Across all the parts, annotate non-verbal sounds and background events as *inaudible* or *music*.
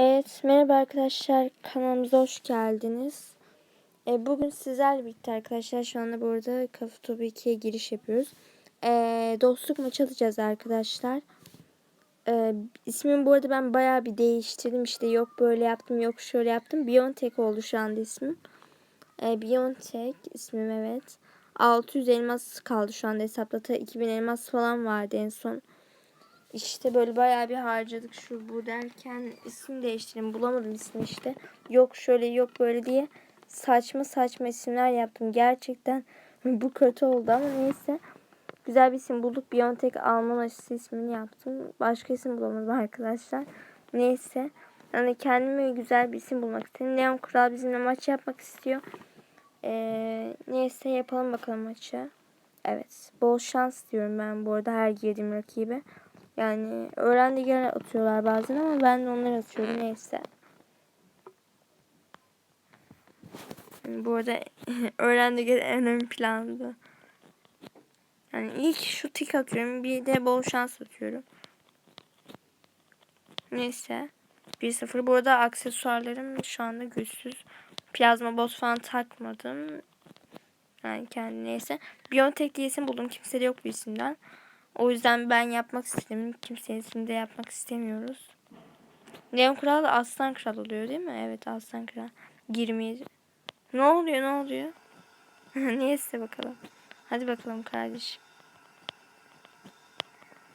Evet, merhaba arkadaşlar. Kanalımıza hoş geldiniz. E, bugün sizlerle birlikte arkadaşlar şu anda burada Kafa Topu 2'ye giriş yapıyoruz. E, dostluk maçı atacağız arkadaşlar. E, ismimi bu arada ben bayağı bir değiştirdim. İşte yok böyle yaptım, yok şöyle yaptım. Biontech oldu şu anda ismim. E, Biontech ismim evet. 600 elmas kaldı şu anda hesapta. Ta 2000 elmas falan vardı en son. İşte böyle bayağı bir harcadık şu bu derken isim değiştirdim bulamadım ismi işte. Yok şöyle yok böyle diye saçma saçma isimler yaptım. Gerçekten *laughs* bu kötü oldu ama neyse. Güzel bir isim bulduk. Biontech Alman aşısı ismini yaptım. Başka isim bulamadım arkadaşlar. Neyse. Yani kendime güzel bir isim bulmak istedim. Leon Kral bizimle maç yapmak istiyor. Ee, neyse yapalım bakalım maçı. Evet. Bol şans diyorum ben bu arada her girdiğim rakibe. Yani öğrendi gene atıyorlar bazen ama ben de onları atıyorum neyse. Yani bu arada *laughs* öğrendi gene en ön planda. Yani ilk şu tik atıyorum bir de bol şans atıyorum. Neyse. 1-0. Bu arada aksesuarlarım şu anda güçsüz. Plazma boss falan takmadım. Yani kendi neyse. Biontech diye isim buldum. Kimse de yok bu isimden. O yüzden ben yapmak istedim. Kimsenin de yapmak istemiyoruz. Leon Kral Aslan Kral oluyor değil mi? Evet Aslan Kral. 27. Ne oluyor ne oluyor? *laughs* Neyse bakalım. Hadi bakalım kardeşim.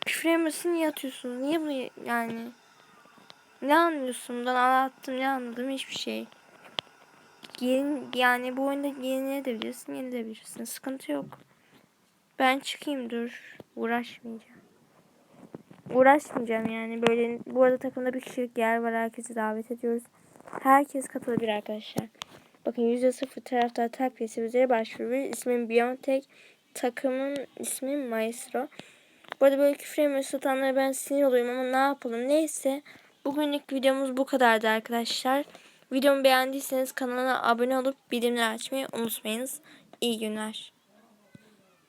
Küfür niye atıyorsunuz? Niye bunu yani? Ne anlıyorsun bundan anlattım ne anladım hiçbir şey. Yeni, yani bu oyunda yenilebilirsin yenilebilirsin sıkıntı yok. Ben çıkayım dur. Uğraşmayacağım. Uğraşmayacağım yani. Böyle bu arada takımda bir kişilik yer var. Herkesi davet ediyoruz. Herkes katılabilir arkadaşlar. Bakın %0 taraftar takviyesi üzere başvuruyor. İsmim Biontech. Takımın ismi Maestro. Bu arada böyle küfür yemiyor satanlara ben sinir oluyorum ama ne yapalım. Neyse. Bugünlük videomuz bu kadardı arkadaşlar. Videomu beğendiyseniz kanala abone olup bildirimleri açmayı unutmayınız. İyi günler.